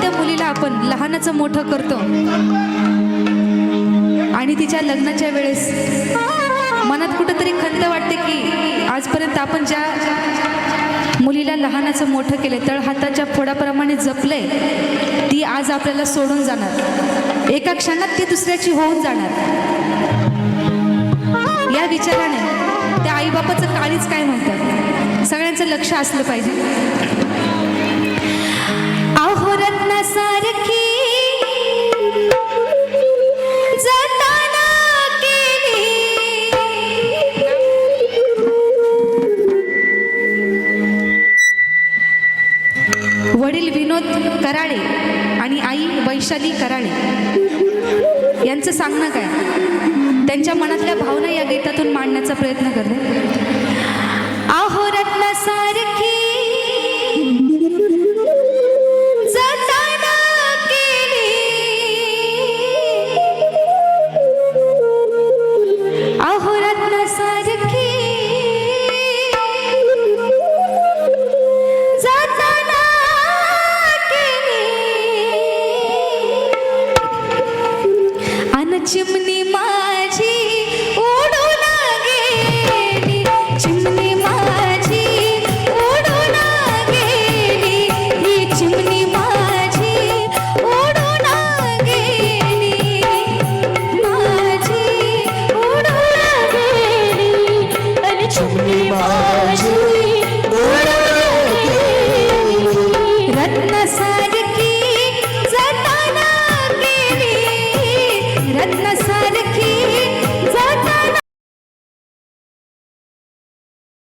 त्या मुलीला आपण लहानाचं मोठं करतो. आणि तिच्या लग्नाच्या वेळेस मनात कुठंतरी खंत वाटते की आजपर्यंत आपण ज्या मुलीला लहानाचं मोठं केलं तळ हाताच्या फोडाप्रमाणे जपलंय ती आज आपल्याला सोडून जाणार. एका क्षणात ती दुसऱ्याची होऊन जाणार. या विचाराने त्या आईबापाचं काळीच काय म्हणतात? सगळ्यांचं लक्ष असलं पाहिजे. वडील विनोद कराळे आणि आई वैशाली कराळे. यांचं सांगणं काय? त्यांच्या मनातल्या भावना या गीतातून मांडण्याचा प्रयत्न करते. चिमणी माझी उडून गेली. चिमणी माझी उडून गेली. ही चिमणी माझी उडून गेली. माझी उडून गेली. आणि चिमणी माझी रत्नासारखी जतन केली रत्नासारखी